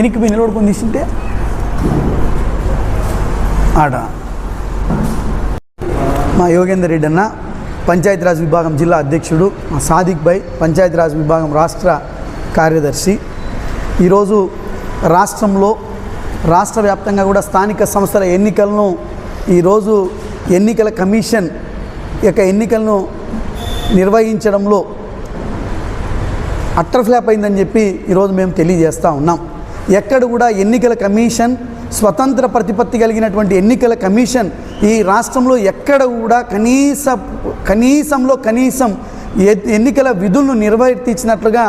వెనక్కి పోయి నిలబడుకొని తీసింటే ఆడ మా యోగేందర్ రెడ్డి అన్న పంచాయతీరాజ్ విభాగం జిల్లా అధ్యక్షుడు మా సాదిక్ భాయ్ పంచాయతీరాజ్ విభాగం రాష్ట్ర కార్యదర్శి. ఈరోజు రాష్ట్రంలో రాష్ట్ర వ్యాప్తంగా కూడా స్థానిక సంస్థల ఎన్నికలను ఈరోజు ఎన్నికల కమిషన్ యొక్క ఎన్నికలను నిర్వహించడంలో అట్టర్ ఫ్లాప్ అయిందని చెప్పి ఈరోజు మేము తెలియజేస్తూ ఉన్నాం. ఎక్కడ కూడా ఎన్నికల కమిషన్ స్వతంత్ర ప్రతిపత్తి కలిగినటువంటి ఎన్నికల కమిషన్ ఈ రాష్ట్రంలో ఎక్కడ కూడా కనీస కనీసంలో కనీసం ఎన్నికల విధులను నిర్వర్తించినట్లుగా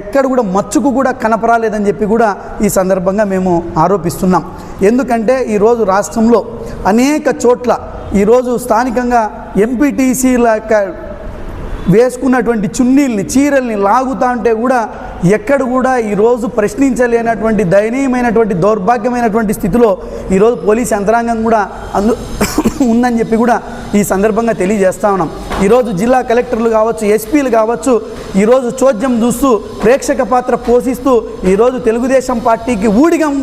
ఎక్కడ కూడా మచ్చుకు కూడా కనపరాలేదని చెప్పి కూడా ఈ సందర్భంగా మేము ఆరోపిస్తున్నాం. ఎందుకంటే ఈరోజు రాష్ట్రంలో అనేక చోట్ల ఈరోజు స్థానికంగా ఎంపీటీసీల యొక్క వేసుకున్నటువంటి చున్నీల్ని చీరల్ని లాగుతా ఉంటే కూడా ఎక్కడ కూడా ఈరోజు ప్రశ్నించలేనటువంటి దయనీయమైనటువంటి దౌర్భాగ్యమైనటువంటి స్థితిలో ఈరోజు పోలీస్ యంత్రాంగం కూడా అందు ఉందని చెప్పి కూడా ఈ సందర్భంగా తెలియజేస్తా ఉన్నాం. ఈరోజు జిల్లా కలెక్టర్లు కావచ్చు ఎస్పీలు కావచ్చు ఈరోజు చోద్యం చూస్తూ ప్రేక్షక పాత్ర పోషిస్తూ ఈరోజు తెలుగుదేశం పార్టీకి ఊడిగం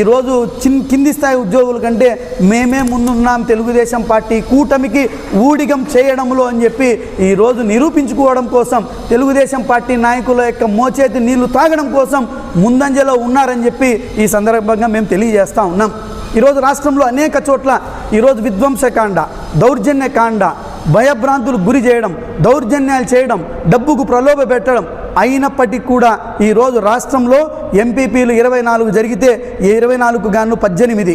ఈరోజు చిన్ కింది స్థాయి ఉద్యోగుల కంటే మేమే ముందున్నాం తెలుగుదేశం పార్టీ కూటమికి ఊడిగం చేయడంలో అని చెప్పి ఈరోజు నిరూపించుకోవడం కోసం తెలుగుదేశం పార్టీ నాయకుల యొక్క మోచేతి నీళ్ళు తాగడం కోసం ముందంజలో ఉన్నారని చెప్పి ఈ సందర్భంగా మేము తెలియజేస్తా ఉన్నాం. ఈరోజు రాష్ట్రంలో అనేక చోట్ల ఈరోజు విధ్వంసకాండ దౌర్జన్యకాండ భయభ్రాంతులు గురి చేయడం దౌర్జన్యాలు చేయడం డబ్బుకు ప్రలోభ పెట్టడం అయినప్పటికీ కూడా ఈరోజు రాష్ట్రంలో ఎంపీపీలు ఇరవై నాలుగు జరిగితే ఈ ఇరవై నాలుగు గాను పద్దెనిమిది.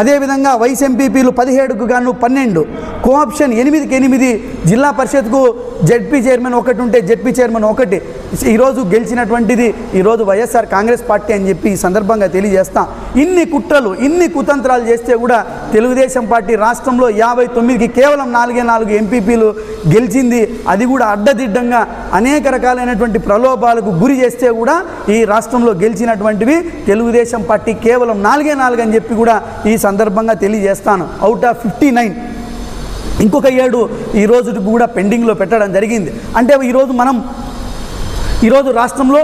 అదేవిధంగా వైస్ ఎంపీపీలు పదిహేడుకు గాను పన్నెండు. కోఆప్షన్ ఎనిమిదికి ఎనిమిది జిల్లా పరిషత్కు జడ్పీ చైర్మన్ ఒకటి ఉంటే జడ్పీ చైర్మన్ ఒకటి. ఈరోజు గెలిచినటువంటిది ఈరోజు వైఎస్ఆర్ కాంగ్రెస్ పార్టీ అని చెప్పి ఈ సందర్భంగా తెలియజేస్తాం. ఇన్ని కుట్రలు ఇన్ని కుతంత్రాలు చేస్తే కూడా తెలుగుదేశం పార్టీ రాష్ట్రంలో యాభై తొమ్మిదికి కేవలం నాలుగే నాలుగు ఎంపీపీలు గెలిచింది. అది కూడా అడ్డదిడ్డంగా అనేక రకాలైనటువంటి ప్రలోభాలకు గురి చేస్తే కూడా ఈ రాష్ట్రంలో గెలిచినటువంటివి తెలుగుదేశం పార్టీ కేవలం నాలుగే నాలుగు అని చెప్పి కూడా ఈ సందర్భంగా తెలియజేస్తాను. అవుట్ ఆఫ్ ఫిఫ్టీ నైన్ ఇంకొక ఏడు ఈ రోజుకి కూడా పెండింగ్లో పెట్టడం జరిగింది. అంటే ఈరోజు మనం ఈరోజు రాష్ట్రంలో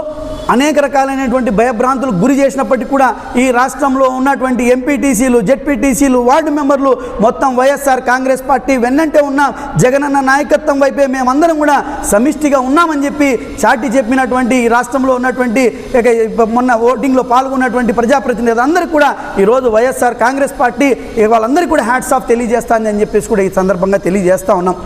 అనేక రకాలైనటువంటి భయభ్రాంతులకు గురి చేసినప్పటికీ కూడా ఈ రాష్ట్రంలో ఉన్నటువంటి ఎంపీటీసీలు జెడ్పీటీసీలు వార్డు మెంబర్లు మొత్తం వైఎస్ఆర్ కాంగ్రెస్ పార్టీ వెన్నంటే ఉన్న. జగనన్న నాయకత్వం వైపే మేమందరం కూడా సమిష్టిగా ఉన్నామని చెప్పి చాటి చెప్పినటువంటి ఈ రాష్ట్రంలో ఉన్నటువంటి ఇక మొన్న ఓటింగ్లో పాల్గొన్నటువంటి ప్రజాప్రతినిధులు అందరికీ కూడా ఈరోజు వైఎస్ఆర్ కాంగ్రెస్ పార్టీ వాళ్ళందరికీ కూడా హ్యాట్స్ ఆఫ్ తెలియజేస్తానని చెప్పేసి కూడా ఈ సందర్భంగా తెలియజేస్తూ ఉన్నాం.